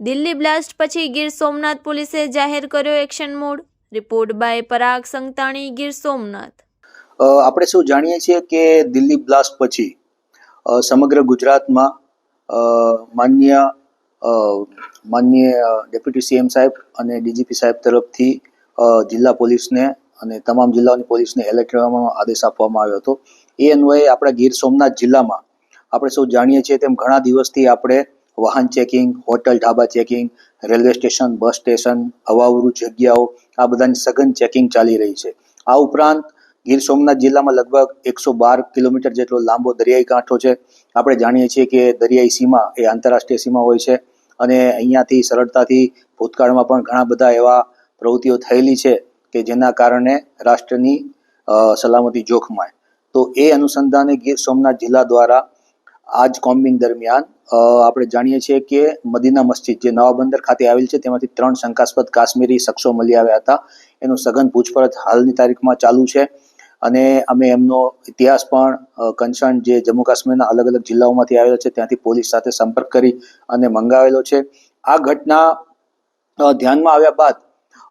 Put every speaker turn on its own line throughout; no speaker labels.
Delhi blast પછી ગીર સોમનાથ પોલીસે જાહેર કર્યો action mode. Report by Parag Santani, Gir Somnath.
આપણે શું જાણીએ છીએ કે દિલ્હી બ્લાસ્ટ પછી સમગ્ર ગુજરાતમાં માન્ય માન્ય ડેપ્યુટી સીએમ સાહેબ અને ડીજીપી સાહેબ તરફથી જિલ્લા પોલીસને અને તમામ જિલ્લાઓની પોલીસને એલર્ટ રહેવાનો આદેશ આપવામાં આવ્યો હતો. એ અન્વયે આપણા ગીર સોમનાથ જિલ્લામાં આપણે સૌ જાણીએ છીએ તેમ ઘણા દિવસથી આપણે વાહન checking, hotel dhaba checking, railway station, bus station, અવાવરૂ જગ્યાઓ, આ બધાની સઘન ચેકિંગ ચાલી રહી છે. આ ઉપરાંત ગીર સોમનાથ જિલ્લામાં લગભગ એકસો બાર કિલોમીટર જેટલો લાંબો દરિયાઈ કાંઠો છે. આપણે જાણીએ છીએ કે દરિયાઈ સીમા એ આંતરરાષ્ટ્રીય સીમા હોય છે અને અહીંયાથી સરળતાથી ભૂતકાળમાં પણ ઘણા બધા એવા પ્રવૃત્તિઓ થયેલી છે કે જેના કારણે રાષ્ટ્રની સલામતી જોખમાય. તો એ અનુસંધાને ગીર સોમનાથ જિલ્લા દ્વારા આજ કોમ્બિંગ દરમિયાન આપણે જાણીએ છીએ કે મદીના મસ્જિદ જે નવા બંદર ખાતે આવેલ છે, તેમાંથી ત્રણ શંકાસ્પદ કાશ્મીરી શખ્સો મળી આવ્યા હતા. એનું સઘન પૂછપરછ હાલની તારીખમાં ચાલુ છે અને અમે એમનો ઇતિહાસ પણ કન્સર્ન જે જમ્મુ કાશ્મીરના અલગ અલગ જિલ્લાઓમાંથી આવેલો છે, ત્યાંથી પોલીસ સાથે સંપર્ક કરી અને મંગાવેલો છે. આ ઘટના ધ્યાનમાં આવ્યા બાદ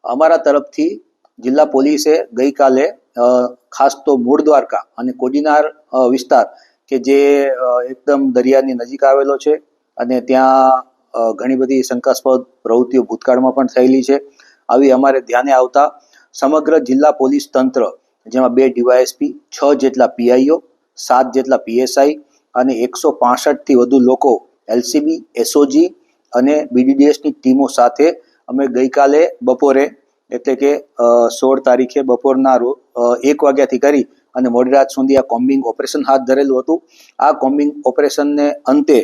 અમારા તરફથી જિલ્લા પોલીસે ગઈકાલે ખાસ તો મૂળ દ્વારકા અને કોડીનાર વિસ્તાર કે જે એકદમ દરિયાની નજીક આવેલો છે અને ત્યાં ઘણી બધી શંકાસ્પદ પ્રવૃત્તિઓ ભૂતકાળમાં પણ થયેલી છે. આવી અમારે ધ્યાને આવતા સમગ્ર જિલ્લા પોલીસ તંત્ર, જેમાં બે ડીવાયએસપી, છ જેટલા પીઆઈઓ, સાત જેટલા પીએસઆઈ અને એકસો પાસઠથી વધુ લોકો એલસીબી, એસઓજી અને બીડીડીએસની ટીમો સાથે અમે ગઈકાલે બપોરે, એટલે કે સોળ તારીખે બપોરના રો એક વાગ્યાથી કરી અને મોડી રાત સુધી આ કોમ્બિંગ ઓપરેશન હાથ ધરેલું હતું. આ કોમ્બિંગ ઓપરેશનને અંતે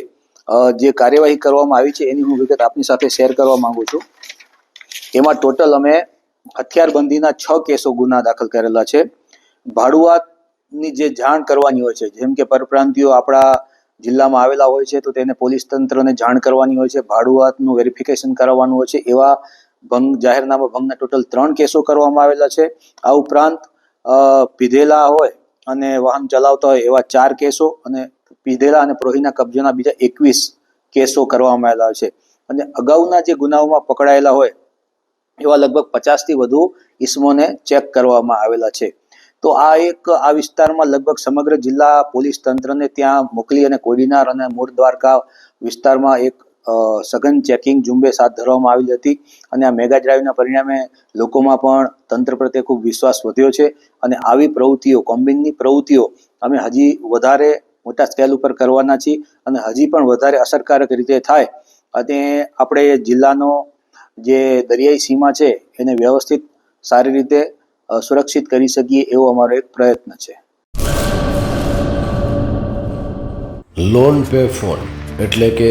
જે કાર્યવાહી કરવામાં આવી છે એની હું વિગત આપની સાથે શેર કરવા માંગુ છું. એમાં ટોટલ અમે હથિયારબંધીના છ કેસો ગુના દાખલ કરેલા છે. ભાડુઆતની જે જાણ કરવાની હોય છે, જેમ કે પરપ્રાંતિયો આપણા જિલ્લામાં આવેલા હોય છે, તો તેને પોલીસ તંત્રને જાણ કરવાની હોય છે, ભાડુઆતનું વેરિફિકેશન કરાવવાનું હોય છે, એવા ભંગ, જાહેરનામા ભંગના ટોટલ ત્રણ કેસો કરવામાં આવેલા છે. આ ઉપરાંત પીધેલા હોય અને વાહન ચલાવતા હોય એવા ચાર કેસો અને પીધેલા અને પ્રોહીના કબજાના બીજા એકવીસ કેસો કરવામાં આવેલા છે. અને અગાઉના જે ગુનાઓમાં પકડાયેલા હોય એવા લગભગ પચાસથી વધુ ઇસમોને ચેક કરવામાં આવેલા છે. તો આ એક, આ વિસ્તારમાં લગભગ સમગ્ર જિલ્લા પોલીસ તંત્રને ત્યાં મોકલી અને કોડીનાર અને મૂળ દ્વારકા વિસ્તારમાં એક સઘન ચેકિંગ ઝુંબેશ હાથ ધરવામાં આવેલી હતી અને આ મેગા ડ્રાઈવના પરિણામે લોકોમાં પણ તંત્ર પ્રત્યે ખૂબ વિશ્વાસ વધ્યો છે અને આવી પ્રવૃત્તિઓ કોમ્બિંગની પ્રવૃત્તિઓ અમે હજી વધારે મોટા સ્કેલ ઉપર કરવાના છીએ અને હજી પણ વધારે અસરકારક રીતે થાય. અને આપણે જિલ્લાનો જે દરિયાઈ સીમા છે એને વ્યવસ્થિત સારી રીતે સુરક્ષિત કરી શકીએ એવો અમારો એક પ્રયત્ન છે.
લોન પે ફોન એટલે કે